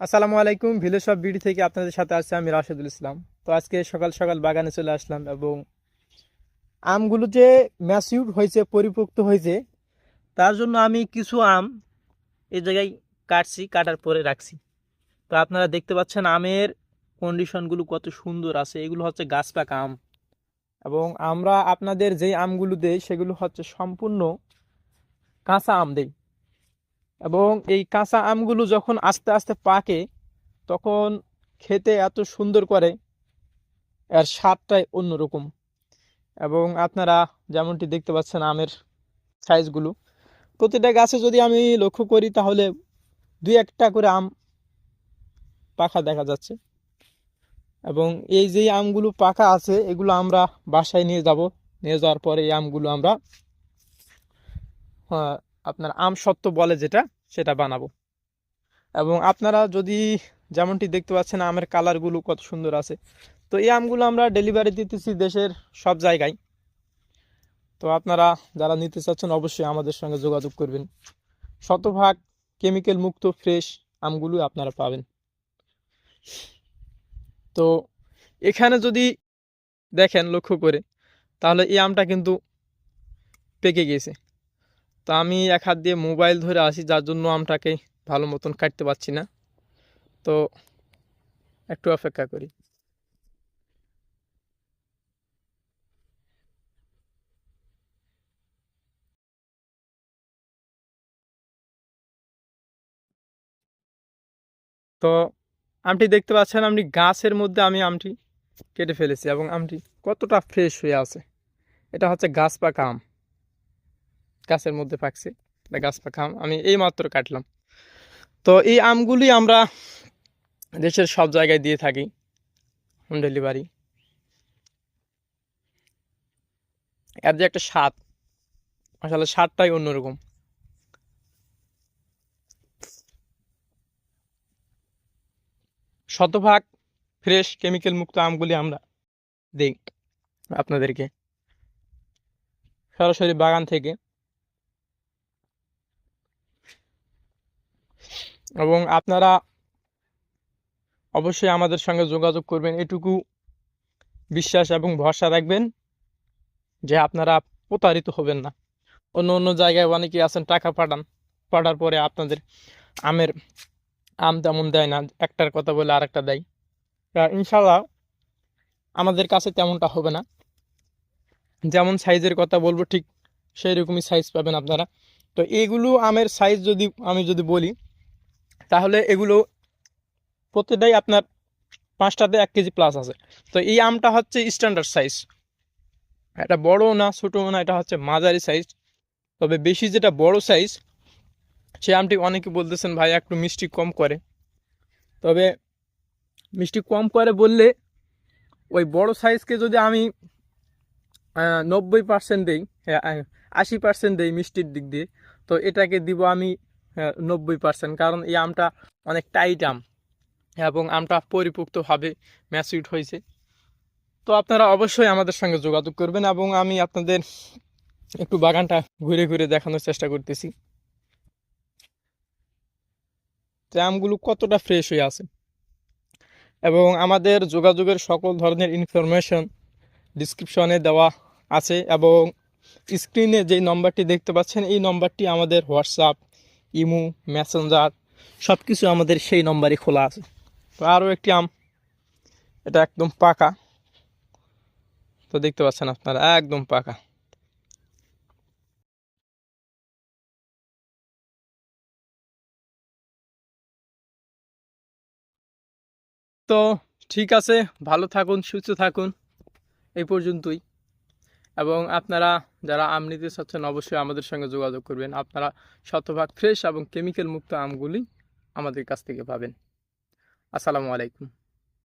আসসালামু আলাইকুম ভিলে সব বিডি থেকে আপনাদের সাথে আছে আমি রাশেদুল ইসলাম। তো আজকে সকাল সকাল বাগানে চলে আসলাম এবং আমগুলো যে ম্যাচিউর হয়েছে, পরিপক্ত হয়েছে, তার জন্য আমি কিছু আম এই জায়গায় কাটছি, কাটার পরে রাখছি। তো আপনারা দেখতে পাচ্ছেন আমের কন্ডিশনগুলো কত সুন্দর আছে। এগুলো হচ্ছে গাছ পাকা আম। এবং আমরা আপনাদের যেই আমগুলো দেই, সেগুলো হচ্ছে সম্পূর্ণ কাঁচা আম দেই। এবং এই কাঁচা আমগুলো যখন আস্তে আস্তে পাকে, তখন খেতে এত সুন্দর করে, এর স্বাদটাই অন্যরকম। এবং আপনারা যেমনটি দেখতে পাচ্ছেন আমের সাইজগুলো, প্রতিটা গাছে যদি আমি লক্ষ্য করি, তাহলে দুই একটা করে আম পাখা দেখা যাচ্ছে। এবং এই যে আমগুলো পাকা আছে, এগুলো আমরা বাসায় নিয়ে যাব। নিয়ে যাওয়ার পরে এই আমগুলো আমরা আপনার আম সত্ত্ব বলে যেটা সেটা বানাবো। এবং আপনারা যদি যেমনটি দেখতে পাচ্ছেন আমের কালারগুলো কত সুন্দর আছে। তো এই আমগুলো আমরা ডেলিভারি দিতেছি দেশের সব জায়গায়। তো আপনারা যারা নিতে চাচ্ছেন অবশ্যই আমাদের সঙ্গে যোগাযোগ করবেন। শতভাগ কেমিক্যাল মুক্ত ফ্রেশ আমগুলো আপনারা পাবেন। তো এখানে যদি দেখেন লক্ষ্য করে, তাহলে এই আমটা কিন্তু পেকে গেছে। তো আমি এক হাত দিয়ে মোবাইল ধরে আসি, যার জন্য আমটাকে ভালো মতন কাটতে পারছি না। তো একটু অপেক্ষা করি। তো আমটি দেখতে পাচ্ছেন আপনি গাছের মধ্যে আমি আমটি কেটে ফেলেছি এবং আমটি কতটা ফ্রেশ হয়ে আছে। এটা হচ্ছে গাছ পাকা আম। গাছের মধ্যে পাকছে এটা গাছ পাকা আম, আমি এই মাত্র কাটলাম। তো এই আমগুলি আমরা দেশের সব জায়গায় দিয়ে থাকি, হোম ডেলিভারি। এর যে একটা স্বাদ, আসলে স্বাদটাই অন্যরকম। শতভাগ ফ্রেশ কেমিক্যাল মুক্ত আমগুলি আমরা দিই আপনাদেরকে। সরাসরি বাগান থেকে এবং আপনারা অবশ্যই আমাদের সঙ্গে যোগাযোগ করবেন। এটুকু বিশ্বাস এবং ভরসা রাখবেন যে আপনারা প্রতারিত হবেন না। অন্য অন্য জায়গায় অনেকেই আছেন টাকা পাঠান, পাঠার পরে আপনাদের আমের আম তেমন দেয় না, একটার কথা বলে আরেকটা দেয়। তা ইনশাল্লাহ আমাদের কাছে তেমনটা হবে না। যেমন সাইজের কথা বলব ঠিক সেই রকমই সাইজ পাবেন আপনারা। তো এইগুলো আমের সাইজ যদি আমি যদি বলি তাহলে এগুলো প্রতিটাই আপনার পাঁচটাতে এক কেজি প্লাস আছে। তো এই আমটা হচ্ছে স্ট্যান্ডার্ড সাইজ এটা বড় না ছোটো না, এটা হচ্ছে মাঝারি সাইজ তবে বেশি যেটা বড় সাইজ সে আমটি অনেকে বলতেছেন, ভাই, একটু মিষ্টি কম করে। তবে মিষ্টি কম করে বললে ওই বড় সাইজকে যদি আমি নব্বই পার্সেন্ট দিই আশি পার্সেন্ট দিই মিষ্টির দিক দিয়ে, তো এটাকে দিব আমি নব্বই পার্সেন্ট কারণ এই আমটা অনেক টাইট আম এবং আমটা পরিপুক্তভাবে ম্যাচিউড হয়েছে। তো আপনারা অবশ্যই আমাদের সঙ্গে যোগাযোগ করবেন এবং আমি আপনাদের একটু বাগানটা ঘুরে ঘুরে দেখানোর চেষ্টা করতেছি। যে আমগুলো কতটা ফ্রেশ হয়ে আছে? এবং আমাদের যোগাযোগের সকল ধরনের ইনফরমেশন ডিসক্রিপশনে দেওয়া আছে এবং স্ক্রিনে যেই নম্বরটি দেখতে পাচ্ছেন, এই নম্বরটি আমাদের হোয়াটসঅ্যাপ ইমো, মেসেঞ্জার সব কিছু আমাদের সেই নম্বরে খোলা আছে। তো আরও একটি আম, এটা একদম পাকা। তো দেখতে পাচ্ছেন আপনারা, একদম পাকা। তো ঠিক আছে, ভালো থাকুন, সুস্থ থাকুন। এই পর্যন্তই। এবং আপনারা যারা আম নিতে চাচ্ছেন, অবশ্যই আমাদের সঙ্গে যোগাযোগ করবেন। আপনারা শতভাগ ফ্রেশ এবং কেমিক্যাল মুক্ত আমগুলি আমাদের কাছ থেকে পাবেন। আসসালামু আলাইকুম।